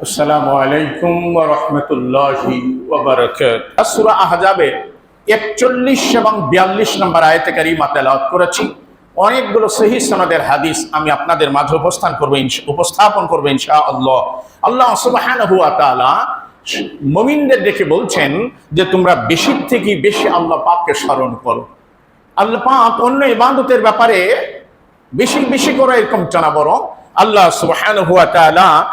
আসসালামু আলাইকুম রাহমাতুল্লাহি ওয়া বারাকাতুহু। সূরা আহজাবে 41 এবং 42 নম্বর আয়াতে কারিমা তেলাওয়াত করেছি। অনেকগুলো সহিহ সনদের হাদিস আমি আপনাদের মাঝে উপস্থান করব উপস্থাপন করব ইনশাআল্লাহ। আল্লাহ সুবহানাহু ওয়া তাআলা মুমিনদের দেখে বলছেন যে তোমরা বেশি থেকে বেশি আল্লাহ পাককে স্মরণ করো। আল্লাহ পাক অন্য ইবাদতের ব্যাপারে বেশি বেশি করে এরকম জানা বরং আল্লাহ সুবহানাহু ওয়া তাআলা আহ,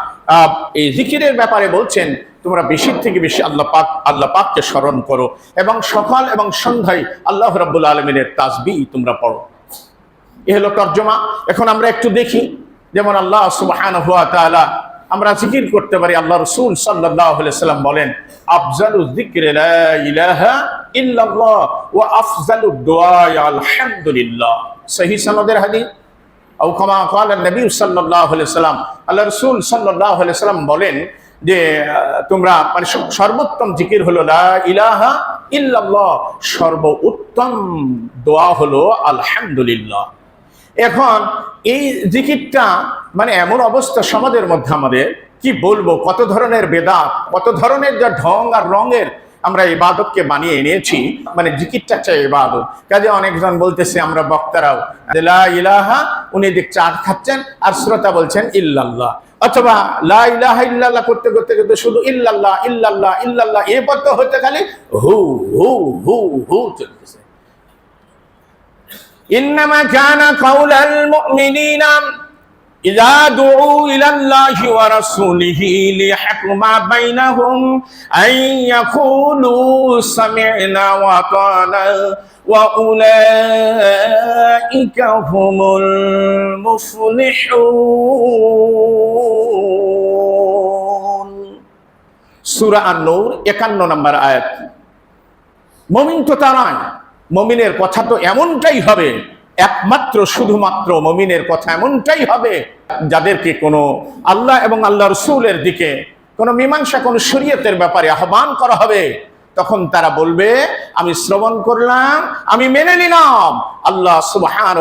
এই জিকিরের ব্যাপারে বলছেন, তোমরা বেশি থেকে বেশি আল্লাহ পাক, আল্লাহ পাককে স্মরণ করো এবং সকাল এবং সন্ধ্যায় আল্লাহ রাব্বুল আলমিনের তাজবি তোমরা পড়ো। এ হলো তর্জমা। এখন আমরা একটু দেখি, যেমন আল্লাহ সুবহানাহু ওয়া তাআলা, আমরা জিকির করতে পারি, আল্লাহ রাসূল সাল্লাম বলেন, আফজালু ইল্লাল্লাহ হাদিস। আউ ক্ষমা কাল নবী সাল্লাহ সাল্লাম আল্লাহ রসুল সাল্লাহ সাল্লাম বলেন যে তোমরা মানে সর্বোত্তম জিকির হলো লা ইলাহা ইল্লাল্লাহ, সর্বোত্তম দোয়া হলো আলহামদুলিল্লাহ। এখন এই জিকিরটা মানে এমন অবস্থা সমাজের মধ্যে আমাদের, কি বলব, কত ধরনের বেদা কত ধরনের যা ঢং আর রঙের আমরা ইবাদতকে বানিয়ে এনেছি মানে জিকিরটা চাই ইবাদত। কাজে অনেকজন বলতেছে আমরা বক্তারাও ইলাহা, উনি দিক চার খাচ্ছেন, আর শ্রোতা বলছেন ইল্লাল্লাহ। অথবা লা ইলাহা ইল্লাল্লাহ করতে করতে করতে শুধু ইল্লাল্লাহ ইল্লাল্লাহ ইল্লাল্লাহ, এ পর্যন্ত হতে খালি হু হু হু হু চলতেছে। ইন্নামা কানা কাউলাল মুমিনিনা إذا دعوا إلى الله ورسوله ليحكم بينهم أن يقولوا سمعنا وأطعنا وأولئك هم المفلحون سورة النور একান্ন নম্বর আয়াত মমিন তো তারাই মমিনের কথা তো এমনটাই হবে একমাত্র শুধুমাত্র মমিনের কথা এমনটাই হবে যাদেরকে কোনো আল্লাহ এবং আল্লাহ রসুলের দিকে কোনো মীমাংসা, কোনো শরীয়তের ব্যাপারে আহ্বান করা হবে, তখন তারা বলবে, আমি শ্রবণ করলাম, আমি মেনে নিলাম। আল্লাহ সুবহান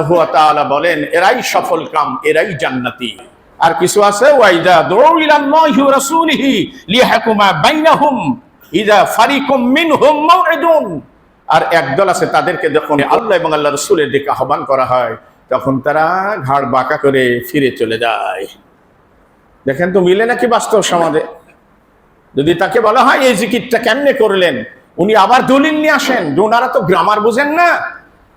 বলেন, এরাই সফল কাম, এরাই জান্নাতি। আর কিছু আছে ওয়াইদা দৌড় ইলাল্লাহি ওয়া রাসূলিহি লিয়াহকুমা বাইনাহুম ইদা ফারিকুম মিনহুম মাউইদুন আর একদল আছে তাদেরকে যখন আল্লাহ এবং আল্লাহ রসুলের দিকে আহ্বান করা হয়। তখন তারা ঘাড় বাঁকা করে ফিরে চলে যায়। দেখেন তো মিলে নাকি বাস্তব সমাজে? যদি তাকে বলা হয়, এই জিকিরটা কেমনে করলেন? উনি আবার দলিল নিয়ে আসেন। ওনারা তো গ্রামার বুঝেন না।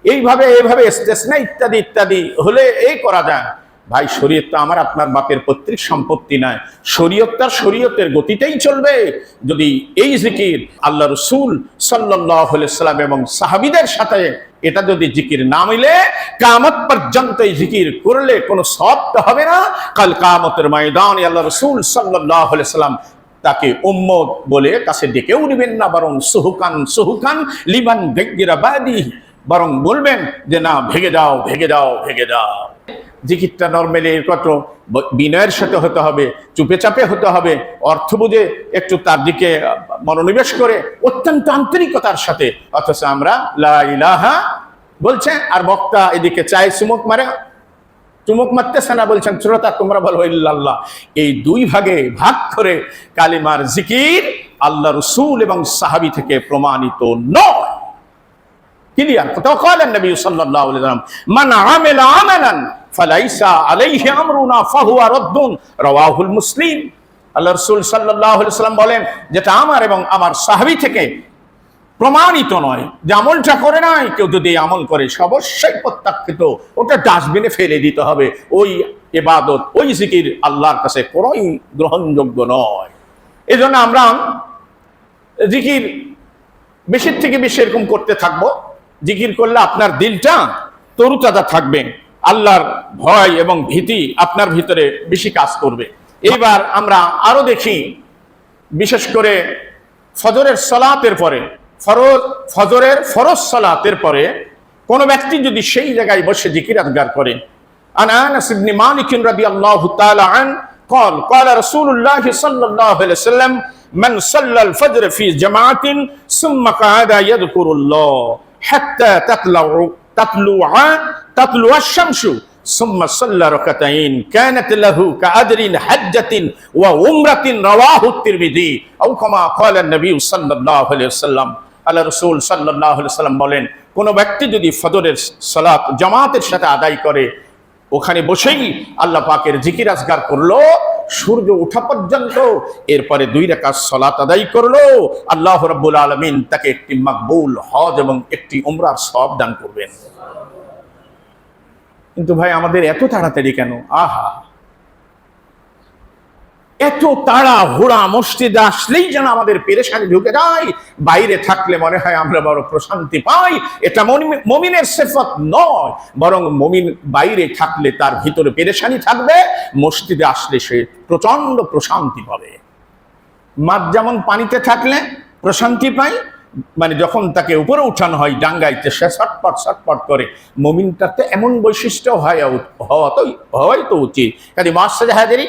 এইভাবে এইভাবে স্টেশনা ইত্যাদি ইত্যাদি। হলে এই করা যায়। ভাই, শরীয়ত তো আমার, আপনার বাপের পৈতৃক সম্পত্তি নয়। শরীয়ত তার শরীয়তের গতিতেই চলবে। যদি এই জিকির আল্লাহ রসুল সাল্লাহ সাল্লাম এবং সাহাবিদের সাথে এটা যদি জিকির না মিলে কামত পর্যন্ত এই জিকির করলে কোনো সব তো হবে না। কাল কামতের ময়দান আল্লাহ রসুল সাল্লাহ সাল্লাম তাকে উম্মত বলে কাছে ডেকেও নিবেন না, বরং সুহুকান সুহুকান লিমান বাদি বরং বলবেন যে, না ভেগে যাও ভেগে যাও ভেগে যাও জিকিরটা নর্মালি কত বিনয়ের সাথে হতে হবে, চুপে চাপে হতে হবে, অর্থ বুঝে একটু তার দিকে মনোনিবেশ করে অত্যন্ত আন্তরিকতার সাথে। অথচ আমরা লা ইলাহা বলছে, আর বক্তা এদিকে চায় চুমুক মারে। চুমুক মারতেছে না, বলছেন, শ্রোতা, তোমরা বলো, ইল্লাল্লাহ। এই দুই ভাগে ভাগ করে কালিমার জিকির আল্লাহ রসুল এবং সাহাবি থেকে প্রমাণিত নয়। ক্লিয়ার কলেন নবী সাল্লাল্লাহু আলাইহি ওয়াসাল্লাম মান আমিলা আমালান ফালাইসা আলাইহি আমরুনা ফাহুয়া রাদ্দুন রাওয়াহুল মুসলিম আল্লাহ রাসূল সাল্লাল্লাহু আলাইহি ওয়াসাল্লাম বলেন, যেটা আমার এবং আমার সাহাবী থেকে প্রমাণিত নয়, যে আমলটা করে নাই, কেউ যদি আমল করে, সে অবশ্যই প্রত্যাখ্যিত। ওটা ডাস্টবিনে ফেলে দিতে হবে। ওই এবাদত ওই জিকির আল্লাহর কাছে কোনোই গ্রহণযোগ্য নয়। এই আমরা জিকির বেশির থেকে বেশি এরকম করতে থাকব। জিকির করলে আপনার দিলটা তরুতাজা থাকবে আল্লাহর ভয় এবং ভীতি আপনার ভিতরে বেশি কাজ করবে এবার আমরা আরো দেখি বিশেষ করে ফজরের সলাতের পরে ফরজ ফজরের ফরজ সলাতের পরে কোন ব্যক্তি যদি সেই জায়গায় বসে জিকির আদগার করে عن انس بن مالك رضي الله تعالى عنه قال قال رسول الله صلى الله عليه وسلم من صلى الفجر في جماعة ثم قعد يذكر الله حتى تطلع تطلع تطلع الشمس ثم صلى ركعتين كانت له كأجر حجة وعمرة رواه الترمذي أو كما قال النبي صلى الله عليه وسلم আল্লাহ রসুল সাল্লাহ সাল্লাম বলেন কোনো ব্যক্তি যদি ফজরের সালাত জামাতের সাথে আদায় করে ওখানে বসেই আল্লাহ পাকের জিকির আজগার করলো সূর্য ওঠা পর্যন্ত এরপরে দুই রেখা সলাত আদায় করল। আল্লাহ রব্বুল আলমিন তাকে একটি মাকবুল হজ এবং একটি উমরার সব দান করবেন। কিন্তু ভাই, আমাদের এত তাড়াতাড়ি কেন? আহা! এত তাড়া হুড়া মসজিদে আসলেই যেন আমাদের পেরেশানি ঢুকে যায়। বাইরে থাকলে মনে হয় আমরা বড় প্রশান্তি পাই। এটা মনি- মমিনের সেফত নয়, বরং মমিন বাইরে থাকলে তার ভিতরে পেরেশানি থাকবে। মসজিদে আসলে সে প্রচণ্ড প্রশান্তি পাবে। মাছ যেমন পানিতে থাকলে প্রশান্তি পায় মানে যখন তাকে উপরে উঠানো হয় ডাঙ্গাইতে সে ছটপট ছটপট করে। মমিনটাতে এমন বৈশিষ্ট্য হয় হওয়া তো হওয়াই তো উচিত। কাজে মাস হাজারি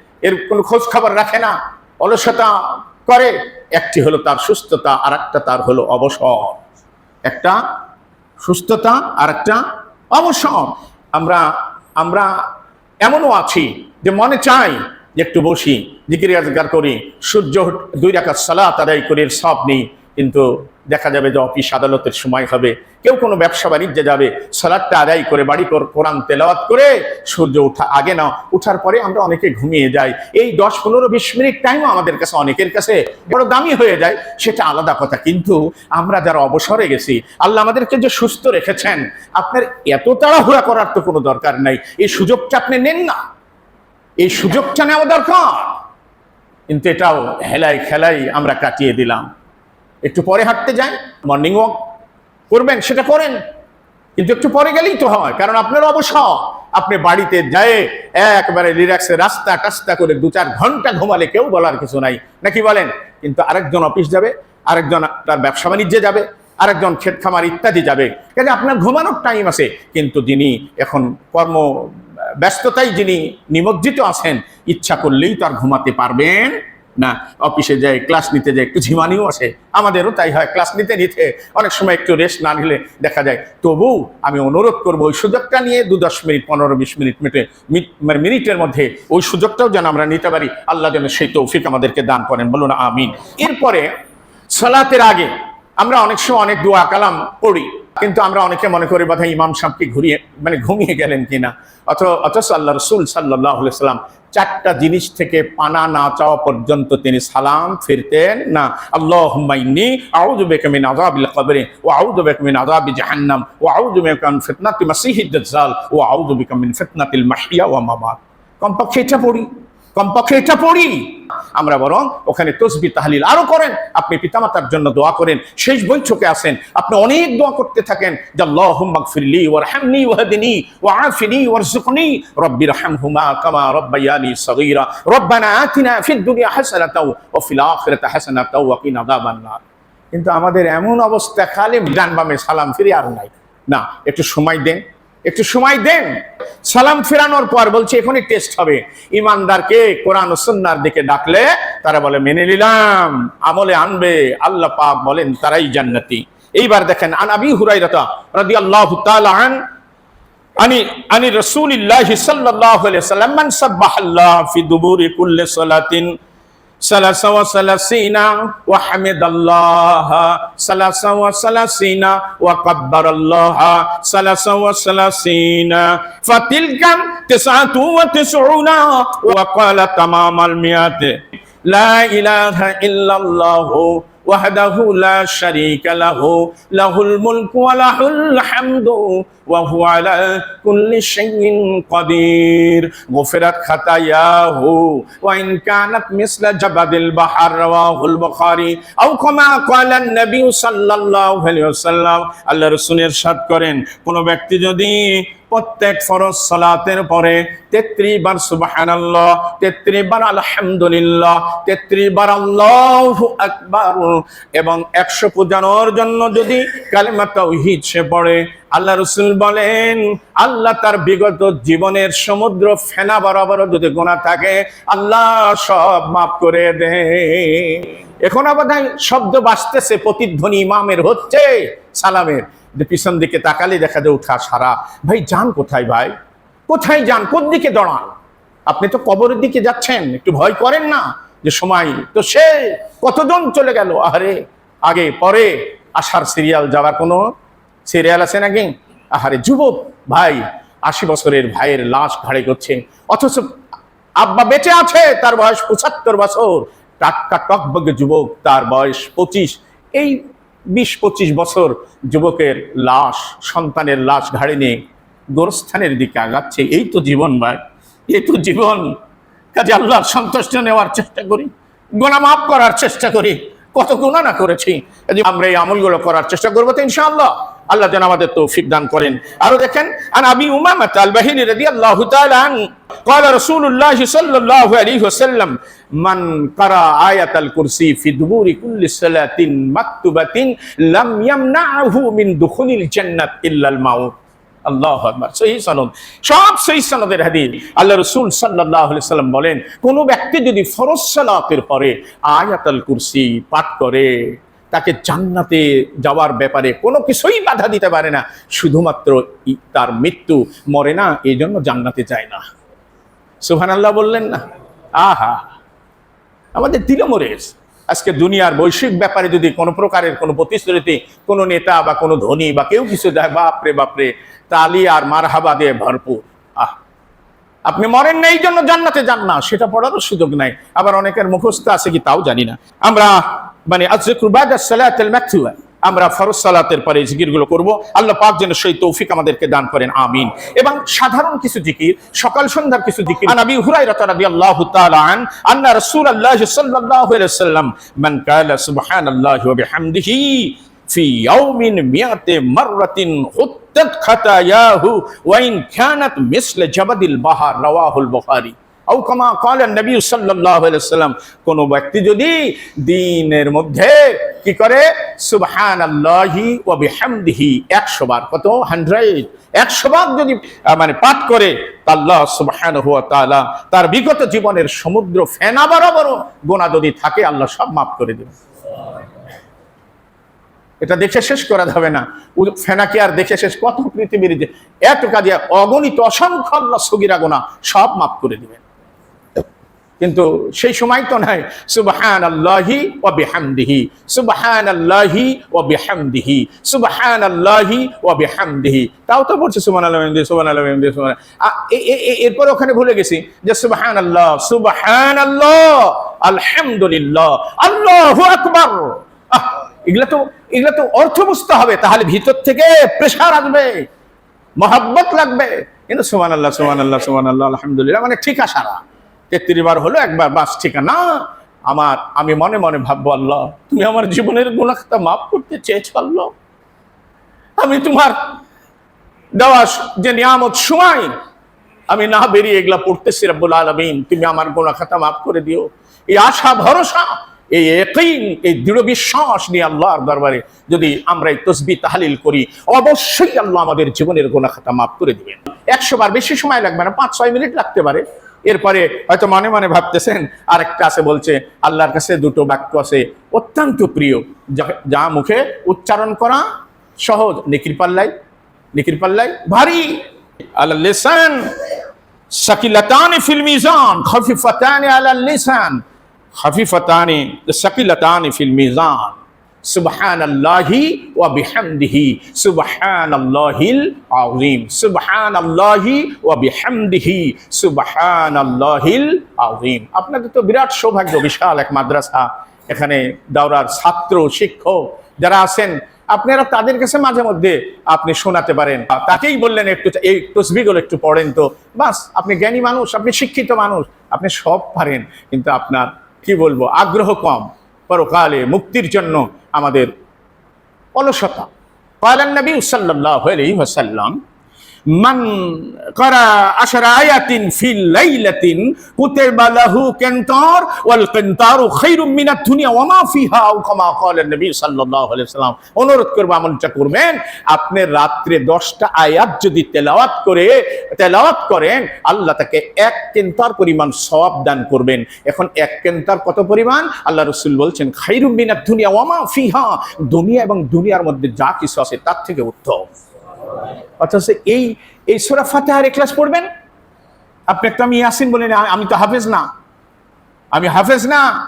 এর কোনো খোঁজ খবর রাখে না, অলসতা করে। একটি হলো তার সুস্থতা আর একটা তার হলো অবসর। একটা সুস্থতা আর একটা অবসর। আমরা আমরা এমনও আছি যে মনে চাই যে একটু বসি জিকির করি, সূর্য দুই রাখার সালাত আদায় করি সব নেই। কিন্তু দেখা যাবে যে অফিস আদালতের সময় হবে, কেউ কোনো ব্যবসা বাণিজ্যে যাবে, সালাদটা আদায় করে বাড়ি কর- কোরআন তেলাওয়াত করে সূর্য ওঠা আগে না উঠার পরে আমরা অনেকে ঘুমিয়ে যাই। এই দশ পনেরো বিশ মিনিট টাইমও আমাদের কাছে অনেকের কাছে বড় দামি হয়ে যায়, সেটা আলাদা কথা। কিন্তু আমরা যারা অবসরে গেছি, আল্লাহ আমাদেরকে যে সুস্থ রেখেছেন, আপনার এত তাড়াহুড়া করার তো কোনো দরকার নাই। এই সুযোগটা আপনি নেন না। এই সুযোগটা নেওয়া দরকার। কিন্তু এটাও হেলাই খেলাই আমরা কাটিয়ে দিলাম। একটু পরে হাঁটতে যাই মর্নিং ওয়াক করবেন, সেটা করেন। কিন্তু একটু পরে গেলেই তো হয়, কারণ আপনার অবসর। আপনি বাড়িতে যায় একবারে রিল্যাক্সে রাস্তা টাস্তা করে দু চার ঘণ্টা ঘুমালে কেউ বলার কিছু নাই। নাকি বলেন? কিন্তু আরেকজন অফিস যাবে, আরেকজন তার ব্যবসা বাণিজ্যে যাবে, আরেকজন ক্ষেত খামার ইত্যাদি যাবে। কাজে আপনার ঘুমানোর টাইম আছে, কিন্তু যিনি এখন কর্ম ব্যস্ততায় যিনি নিমজ্জিত আছেন, ইচ্ছা করলেই তার ঘুমাতে পারবেন। না, অফিসে যায় ক্লাস নিতে যায় একটু ঝিমানিও আসে, আমাদেরও তাই হয়, ক্লাস নিতে নিতে অনেক সময় একটু রেস্ট না নিলে দেখা যায়। তবু আমি অনুরোধ করব, ওই সুযোগটা নিয়ে দু দশ মিনিট, পনেরো বিশ মিনিট, মিনিটে মানে মিনিটের মধ্যে ওই সুযোগটাও যেন আমরা নিতে পারি, আল্লাহ যেন সেই তৌফিক আমাদেরকে দান করেন, বলুন আমিন। এরপরে সালাতের আগে আমরা অনেক সময় অনেক দোয়া কালাম পড়ি। কিন্তু আমরা অনেকে মনে করি বোধহয় ইমাম সাহেবকে ঘুরিয়ে মানে ঘুমিয়ে গেলেন কিনা? অথ, অথচ আল্লাহ রসুল সাল্লাহ সাল্লাম চারটা জিনিস থেকে পানা না চাওয়া পর্যন্ত তিনি সালাম ফিরতেন না। আল্লাহ মিন আযাবি জাহান্নাম ওয়া আউযু বিকা মিন ফিতনাতি মাসিহিদ দাজ্জাল ওয়া কমপক্ষে এটা পড়ি। কমপক্ষে এটা পড়ি। আমরা বরং ওখানে তসবি তাহলিল আরও করেন, আপনি পিতামাতার জন্য দোয়া করেন, শেষ বৈঠকে আসেন, আপনি অনেক দোয়া করতে থাকেন, যে আল্লাহুম্মা গফিরলি ওয়ারহামনি ওয়াহদিনি ওয়াআফিনি ওয়ারযুকনি, রব্বি রহমহুমা কামা রব্বায়ানি সগীরা, রব্বানা আতিনা ফিদ দুনিয়া হাসানাতাও ওয়া ফিল আখিরাতি হাসানাতাও ওয়া কিনা আযাবান নার। কিন্তু আমাদের এমন অবস্থা, খালি ডান বামে সালাম ফিরে আর নাই। না, একটু সময় দেন। একটু সময় দেন। সালাম ফেরানোর পর বলছে, এখনই টেস্ট হবে। ইমানদারকে কোরআন ও সুন্নার দিকে ডাকলে তারা বলে, মেনে নিলাম। আমলে আনবে। আল্লাহ পাক বলেন, তারাই জান্নাতি। এইবার দেখেন, আন আবি হুরাইরাতা রাদিয়াল্লাহু তাআলা আন আনি আনি রাসূলিল্লাহি সাল্লাল্লাহু সাল্লাম, মান ফি দুবুরি কুল্লি সালাতিন ثلاثة وثلاثين وحمد الله. ثلاثة وثلاثين وكبر الله. ثلاثة وثلاثين فتلك تسعة وتسعون وقال تمام المئات لا إله إلا الله وحده لا شريك له. له الملك وله الحمد وهو على كل شيء قدير غفرت خطاياه وإن كانت مثل جبد البحر رواه البخاري أو كما قال النبي صلى الله عليه وسلم আল্লাহ রসুল ইরশাদ করেন কোন ব্যক্তি যদি প্রত্যেক ফরজ সালাতের পরে তেত্রিশ বার সুবহানাল্লাহ তেত্রিশ বার আলহামদুলিল্লাহ তেত্রিশ বার আল্লাহু আকবার এবং একশো পূজানোর জন্য যদি কালিমা তাওহীদ সে পড়ে আল্লাহ রসুল বলেন, আল্লাহ তার বিগত জীবনের সমুদ্র ফেনা বরাবর যদি গোনা থাকে, আল্লাহ সব মাফ করে দে। এখন আবার শব্দ বাঁচতেছে প্রতিধ্বনি ইমামের হচ্ছে সালামের। পিছন দিকে তাকালে দেখা যায় উঠা সারা। ভাই, যান কোথায় ভাই? কোথায় যান? কোন দিকে দৌড়ান? আপনি তো কবরের দিকে যাচ্ছেন, একটু ভয় করেন না যে সময় তো সে কতজন চলে গেল? আহারে, আগে, পরে আসার সিরিয়াল যাওয়ার কোনো সিরিয়াল আছে নাকি আহারে যুবক ভাই, আশি বছরের ভাইয়ের লাশ ঘাড়ে করছে অথচ আব্বা বেঁচে আছে, তার বয়স পঁচাত্তর বছর। টাটকা টকবগে যুবক, তার বয়স পঁচিশ। এই বিশ পঁচিশ বছর যুবকের লাশ, সন্তানের লাশ ঘাড়ে নিয়ে গোরস্থানের দিকে আগাচ্ছে। এই তো জীবন ভাই, এই তো জীবন। কাজে আল্লাহর সন্তুষ্ট নেওয়ার চেষ্টা করি গোনা মাফ করার চেষ্টা করি। কত গুণা না করেছি। আমরা এই আমলগুলো করার চেষ্টা করব তো ইনশাআল্লাহ। আল্লাহ যেন আমাদের তৌফিক দান করেন আরো দেখেন আন আবি উমামা আল বাহিনী রাদিয়াল্লাহু তাআলা আন قال رسول الله صلى الله عليه وسلم من قرأ آية الكرسي في دبور كل صلاة مكتوبة لم يمنعه من دخول الجنة إلا الموت আল্লাহ আকবার সহি সনদ সব সহি সনদের হাদিস আল্লাহ রসুল সাল্লাহ সাল্লাম বলেন কোন ব্যক্তি যদি ফরজ সালাতের পরে আয়াতাল কুরসি পাঠ করে তাকে জান্নাতে যাওয়ার ব্যাপারে কোনো কিছুই বাধা দিতে পারে না। শুধুমাত্র তার মৃত্যু মরে না, এই জন্য জান্নাতে যায় না। সুহান আল্লাহ বললেন না। আহা, আমাদের দিল মরেস আজকে দুনিয়ার বৈশ্বিক ব্যাপারে যদি কোনো প্রকারের কোনো প্রতিশ্রুতি, কোনো নেতা বা কোনো ধনী বা কেউ কিছু দেয়, বাপরে বাপরে, তালি আর মারহাবা দিয়ে ভরপুর। আহ, আপনি মরেন না, এই জন্য জান্নাতে যান না। সেটা পড়ারও সুযোগ নাই। আবার অনেকের মুখস্থ আছে কি তাও জানি না। আমরা মানে আমরা ফরজ সালাতের পরে জিকিরগুলো করব। আল্লাহ পাক যেন সেই তৌফিক আমাদেরকে দান করেন, আমিন। এবং সাধারণ কিছু জিকির, সকাল সন্ধ্যার কিছু জিকির। নবী হুরাইরা রাদিয়াল্লাহু তাআলা আন, আন্না রাসূলুল্লাহ সাল্লাল্লাহু আলাইহি ওয়াসাল্লাম, মান কালা সুবহানাল্লাহি ওয়া বিহামদিহি, ফি ইয়াউমিন মিয়াতে মাররাতিন হুত্তাত খাতায়াহু, ওয়া ইন কানাত মিসল জাবাদিল বাহার রাওয়াহুল বুখারী। আউকমা কলেন নবী সাল্লাম কোন ব্যক্তি যদি দিনের মধ্যে কি করে? সুবহান আল্লাহি একশো বার, কত? হান্ড্রেড। একশো বার যদি মানে পাঠ করে আল্লাহ সুবহান তার বিগত জীবনের সমুদ্র ফেনা গোনা যদি থাকে, আল্লাহ সব মাফ করে দেবে এটা দেখে শেষ করা যাবে না। ফেনাকে আর দেখে শেষ? কত পৃথিবীর যে এত কাজে অগণিত, অসংখ্য সগিরা গোনা, সব মাফ করে দিবেন। কিন্তু সেই সময় তো নাই। সুবহান আল্লাহি ও বিহামদিহি। সুবহান আল্লাহি ও বিহামদিহি। সুবহান আল্লাহি ও বিহামদিহি। তাও তো সুবহান আল্লাহ বিহামদিহি, এ- এ- এ- এরপর ওখানে ভুলে গেছি যে সুবহান আল্লাহ সুবহান আল্লাহ আলহামদুলিল্লাহ আল্লাহু আকবার। এগুলা তো এগুলা তো অর্থ বুঝতে হবে তাহলে ভিতর থেকে প্রেশার আসবে মহাব্বত লাগবে। কিন্তু সুমান আল্লাহ সুমান আল্লাহ সুমান আল্লাহ আলহামদুলিল্লাহ মানে ঠিক আসারা তেত্রিশ বার হলো একবার বাস ঠিকানা। আমার, আমি মনে মনে ভাববো, আল্লাহ, তুমি আমার জীবনের গুণাখাতা মাফ করতে চেয়েছো, আল্লাহ। আমি তোমার দেওয়া যে নিয়ামত সময়, আমি না বেরিয়ে এগুলা পড়তেছি রব্বুল আলমিন, তুমি আমার গোনা খাতা মাফ করে দিও। এই আশা, ভরসা, এই একইন এই দৃঢ় বিশ্বাস নিয়ে আল্লাহর দরবারে যদি আমরা এই তসবি তাহালিল করি, অবশ্যই আল্লাহ আমাদের জীবনের গোনা খাতা মাফ করে দিবেন। একশো বার বেশি সময় লাগবে না, পাঁচ, ছয় মিনিট লাগতে পারে। এরপরে হয়তো মনে মনে ভাবতেছেন, আরেকটা আছে বলছে, আল্লাহর কাছে দুটো বাক্য আছে, অত্যন্ত প্রিয়। যা- মুখে উচ্চারণ করা সহজ। নেকির পাল্লাই নেকির পাল্লাই, ভারী। আল্লাহ লেসান, সাকিলাতানি ফিল মিজান, খফিফাতানি আলা লিসান, খফিফাতানি সাকিলাতানি ফিল মিজান। আপনাদের তো বিরাট সৌভাগ্য, বিশাল এক মাদ্রাসা, এখানে দাওরার ছাত্র, শিক্ষক যারা আছেন, আপনারা তাদের কাছে মাঝে মধ্যে আপনি শোনাতে পারেন। তাকেই বললেন, একটু এই তসবিগুলো একটু পড়েন তো। বাস, আপনি জ্ঞানী মানুষ, আপনি শিক্ষিত মানুষ, আপনি সব পারেন, কিন্তু আপনার, কি বলব, আগ্রহ কম। পরকালে মুক্তির জন্য আমাদের অলসতা। কয়ালান নবী সাল্লাহ আলী ওসাল্লাম মান করা আশারা আয়াতিন ফিল লাইলাতিন ওয়াল মিনাদ দুনিয়া, ওয়া মা ফিহা আও কামা নবী সাল্লাল্লাহু আলাইহি ওয়াসাল্লাম। অনুরোধ করবেন। আপনি রাত্রে 10টা আয়াত যদি তেলাওয়াত করে, তেলাওয়াত করেন, আল্লাহ তাকে এক কিনতার পরিমাণ সওয়াব দান করবেন। এখন এক কিনতার কত পরিমাণ? আল্লাহ রাসূল বলছেন খায়রুম মিনাদ দুনিয়া, ওয়া মা ফিহা। দুনিয়া এবং দুনিয়ার মধ্যে যা কিছু আছে তার থেকে উত্তম। অথচ এই এই সুরা ফাতেহার ক্লাস পড়বেন? আপনি একটা আমি ইয়াসিন বলেন "আ- আমি তো হাফেজ না। আমি হাফেজ না।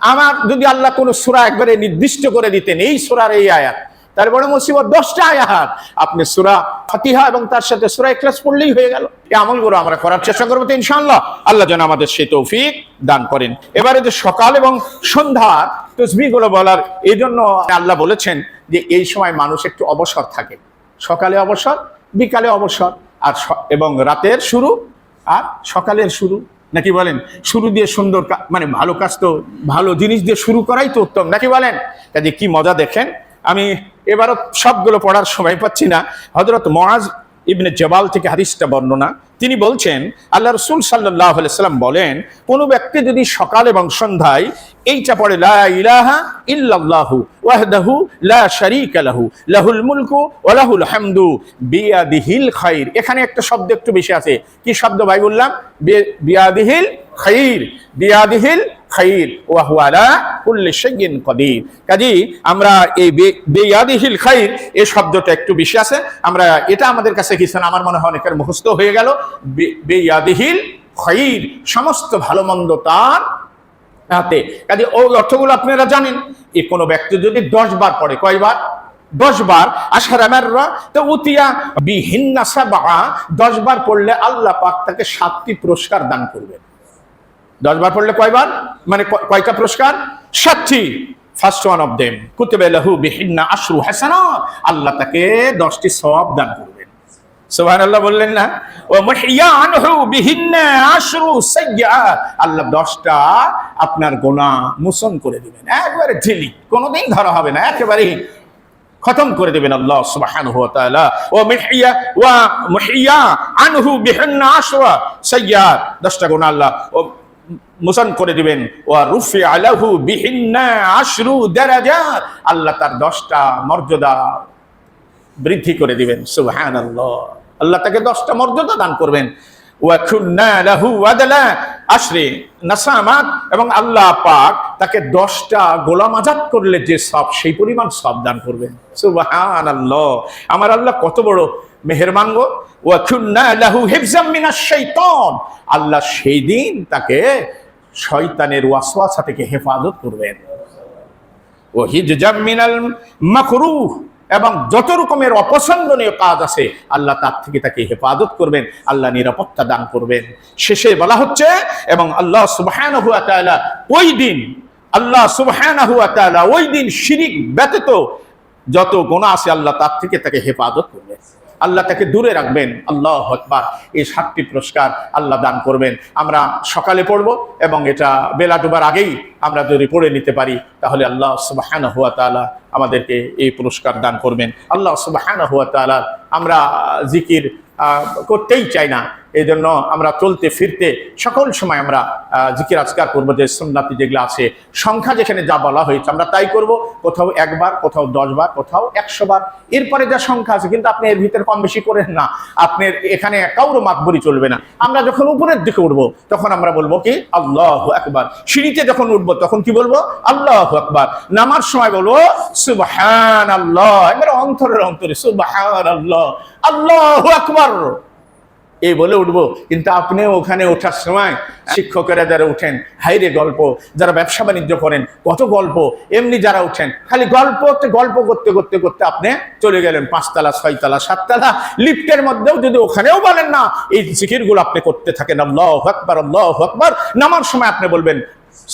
আমার যদি আল্লাহ কোনো সুরা একবারে নির্দিষ্ট করে দিতেন, এই সুরার এই আয়াত, তার বড় মুসিবত, দশটা আয়াত, আপনি সুরা ফাতিহা এবং তার সাথে সুরা ক্লাস পড়লেই হয়ে গেল। এই আমলগুলো আমরা করার চেষ্টা করব তো ইনশাআল্লাহ। আল্লাহ যেন আমাদের সেই তৌফিক দান করেন। এবারে যে সকাল এবং সন্ধ্যার তসবিগুলো বলার এই জন্য আল্লাহ বলেছেন যে এই সময় মানুষ একটু অবসর থাকে। সকালে অবসর, বিকালে অবসর, আর এবং রাতের শুরু আর সকালের শুরু। নাকি বলেন, শুরু দিয়ে সুন্দর মানে ভালো কাজ তো, ভালো জিনিস দিয়ে শুরু করাই তো উত্তম। নাকি বলেন? কাজে কি মজা দেখেন? আমি এবারও সবগুলো পড়ার সময় পাচ্ছি না। হজরত মহাজ ইবনে জবাল থেকে হারিসটা বর্ণনা। তিনি বলছেন, আল্লাহ রসুল সাল্লাহ সাল্লাম বলেন, কোনো ব্যক্তি যদি সকাল এবং সন্ধ্যায় এইটা পড়ে, লা ইলাহা ইল্লাল্লাহু ওয়াহদাহু লা শারীকা লাহু, লাহুল মুলকু ওয়া লাহুল হামদু বিয়াদিহিল খাইর। এখানে একটা শব্দ একটু বেশি আছে। কি শব্দ ভাই বললাম? বিয়াদিহিল খাইর বিয়াদিহিল খাইর, ওয়া হুয়া আলা কুল্লি শাইইন কদির। কাজী, আমরা এই বেয়াদিহিল খাইর, এই শব্দটা একটু বেশি আছে। আমরা, এটা আমাদের কাছে কিছু আমার মনে হয় অনেকের মুখস্থ হয়ে গেল। বেয়াদিহিল খাইর সমস্ত ভালো মন্দ তার হাতে। কাজে ওই অর্থগুলো আপনারা জানেন। এই কোনো ব্যক্তি যদি দশ বার পড়ে, কয়বার? দশ বার। আশার আমাররা তো উতিয়া বিহিন্না সাবা দশ বার পড়লে আল্লাহ পাক তাকে সাতটি পুরস্কার দান করবেন। দশ বার পড়লে কয়বার? মানে কয়টা পুরস্কার? সাতটি। ফার্স্ট ওয়ান অফ দেম কুতুবে লাহু বিহিন্না আশরু হাসানা আল্লাহ তাকে দশটি সওয়াব দান করবেন। সুবহানাল্লাহ বললেন না, ও আল্লাহ দশটা আপনার মোচন করে দিবেন, একবারে ঢিলি, কোনোদিন ধরা হবে না, একেবারে খতম করে আল্লাহ ও আনহু দশটা আল্লাহ ও করে দিবেন রুফি আলাহু বিহিন্না আল্লাহ তার দশটা মর্যাদা বৃদ্ধি করে দিবেন সুবহান আল্লাহ তাকে দশটা মর্যাদা দান করবেন। এবং আল্লাহ পাক তাকে দশটা গোলাম আজাদ করলে যে সব, সেই পরিমাণ সব দান করবেন। আল্লাহ আমার আল্লাহ কত বড় মেহেরবান গো। আল্লাহ সেই দিন তাকে শয়তানের ওয়াসওয়াসা থেকে হেফাজত করবেন। ও হিজাম মিনাল মাকরুহ। এবং যত রকমের অপছন্দনীয় কাজ আছে, আল্লাহ তার থেকে তাকে হেফাজত করবেন, আল্লাহ নিরাপত্তা দান করবেন। শেষে বলা হচ্ছে, এবং আল্লাহ সুবাহান হুয়া তালা ওই দিন, আল্লাহ সুবাহান হুয়া তালা ওই দিন শিরিক ব্যতীত যত গোনা আছে, আল্লাহ তার থেকে তাকে হেফাজত করবেন। আল্লাহ তাকে দূরে রাখবেন। আল্লাহ আকবার। এই সাতটি পুরস্কার আল্লাহ দান করবেন। আমরা সকালে পড়ব এবং এটা বেলা ডুবার আগেই আমরা যদি পড়ে নিতে পারি, তাহলে আল্লাহ সুবাহান হুয়া তালা আমাদেরকে এই পুরস্কার দান করবেন। আল্লাহ সুবাহান হুয়া তালা আমরা জিকির করতেই চাই না। এই জন্য আমরা চলতে, ফিরতে সকল সময় আমরা জিকির আজকার করব, যে সুন্নাতি যেগুলো আছে, সংখ্যা যেখানে যা বলা হয়েছে, আমরা তাই করব। কোথাও একবার, কোথাও দশ বার কোথাও একশো বার এরপরে যা সংখ্যা আছে, কিন্তু আপনি এর ভিতরে কম বেশি করেন না। আপনার এখানে কাউরো মাতবরি চলবে না। আমরা যখন উপরের দিকে উঠবো, তখন আমরা বলব কি? আল্লাহ একবার সিঁড়িতে যখন উঠবো, তখন কি বলব? আল্লাহ একবার নামার সময় বলব সুবহান আল্লাহ এবার অন্তরের অন্তরে সুবহান আল্লাহ আল্লাহ আকবার। এই বলে উঠবো। কিন্তু আপনি ওখানে ওঠার সময় শিক্ষকেরা যারা উঠেন, হাইরে গল্প, যারা ব্যবসা বাণিজ্য করেন, কত গল্প, এমনি যারা উঠেন, খালি গল্প গল্প করতে করতে করতে আপনি চলে গেলেন পাঁচতলা, ছয়তলা, সাততলা, লিফটের মধ্যেও যদি ওখানেও বলেন না, এই জিকিরগুলো আপনি করতে থাকেন, আল্লাহ আকবার আল্লাহ আকবার, নামার সময় আপনি বলবেন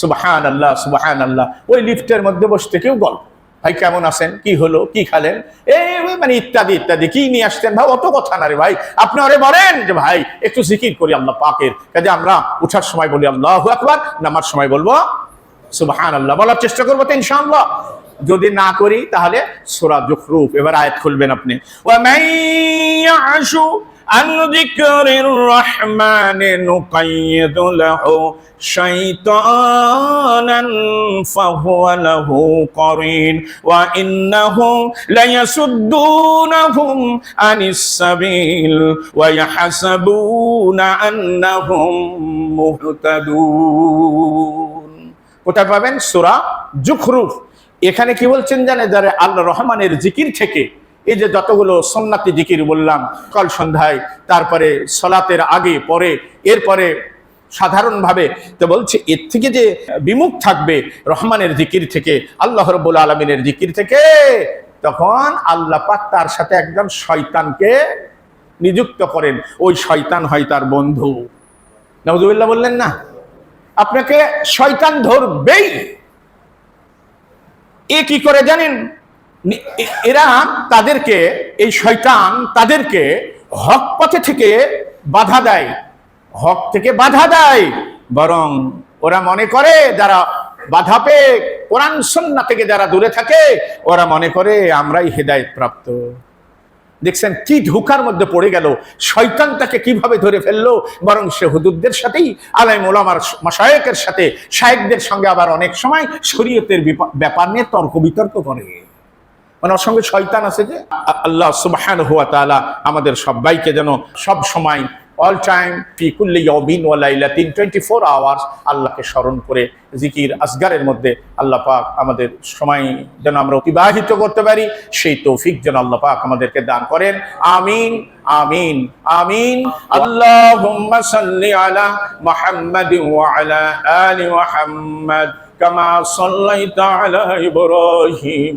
সুবাহান আল্লাহ সুবাহান আল্লাহ ওই লিফটের মধ্যে বসতে কেউ গল্প ভাই, কেমন আছেন? কি হলো? কি খালেন? এই মানে ইত্যাদি ইত্যাদি। কি নিয়ে আসছেন? ভাই, অত কথা না রে ভাই। আপনি আরে বলেন যে, ভাই, একটু জিকির করি আল্লাহ পাকের। কাজে আমরা উঠার সময় বলি আল্লাহ আকবার, নামার সময় বলব সুবহান আল্লাহ বলার চেষ্টা করব তো ইনশাআল্লাহ। যদি না করি, তাহলে সূরা জুখরুফ। এবার আয়াত খুলবেন আপনি। ওয়া মান ইয়াশু عن ذكر الرحمن نقيض له شيطانا فهو له قرين وإنهم ليصدونهم عن السبيل ويحسبون أنهم مهتدون কোথায় পাবেন সুরা জুখরুফ এখানে কি বলছেন জানে যারা আল্লাহ রহমানের জিকির থেকে এই যে যতগুলো সন্ন্যাতি জিকির বললাম, কাল সন্ধ্যায়, তারপরে সলাতের আগে, পরে, এরপরে সাধারণভাবে, তো বলছে, এর থেকে যে বিমুখ থাকবে রহমানের জিকির থেকে, আল্লাহ রব্বুল আলমিনের জিকির থেকে, তখন আল্লাহ পাক তার সাথে একজন শয়তানকে নিযুক্ত করেন। ওই শয়তান হয় তার বন্ধু। নজুবিল্লাহ বললেন না, আপনাকে শয়তান ধরবেই। এ কি করে জানেন? এরা তাদেরকে, এই শয়তান তাদেরকে হক পথে থেকে বাধা দেয়। হক থেকে বাধা দেয়। বরং ওরা মনে করে যারা বাধা পেয়ে কোরআন সন্না থেকে যারা দূরে থাকে, ওরা মনে করে আমরাই হেদায়েত প্রাপ্ত দেখছেন কি ঢুকার মধ্যে পড়ে গেল। শয়তান তাকে কীভাবে ধরে ফেলল? বরং সে হুদুদদের সাথেই আলাই মোলামার মাসায়কের সাথে, শায়েকদের সঙ্গে আবার অনেক সময় শরীয়তের ব্যাপার নিয়ে তর্ক বিতর্ক করে। মানে ওর সঙ্গে শয়তান আছে যে? আল্লাহ সুবহান হুয়া তাআলা আমাদের সবাইকে যেন সব সময় অল টাইম ফি কুল্লি ইয়াউমিন ওয়া লাইলাতিন 24 আওয়ার্স আল্লাহকে স্মরণ করে জিকির আসগারের মধ্যে আল্লাহ পাক আমাদের সময় যেন আমরা অতিবাহিত করতে পারি, সেই তৌফিক যেন আল্লাহ পাক আমাদেরকে দান করেন। আমিন আমিন আমিন। আল্লাহ সাল্লি আলা মুহাম্মাদ আলা আলি মুহাম্মাদ, কামা সাল্লাইতা আলা ইব্রাহিম।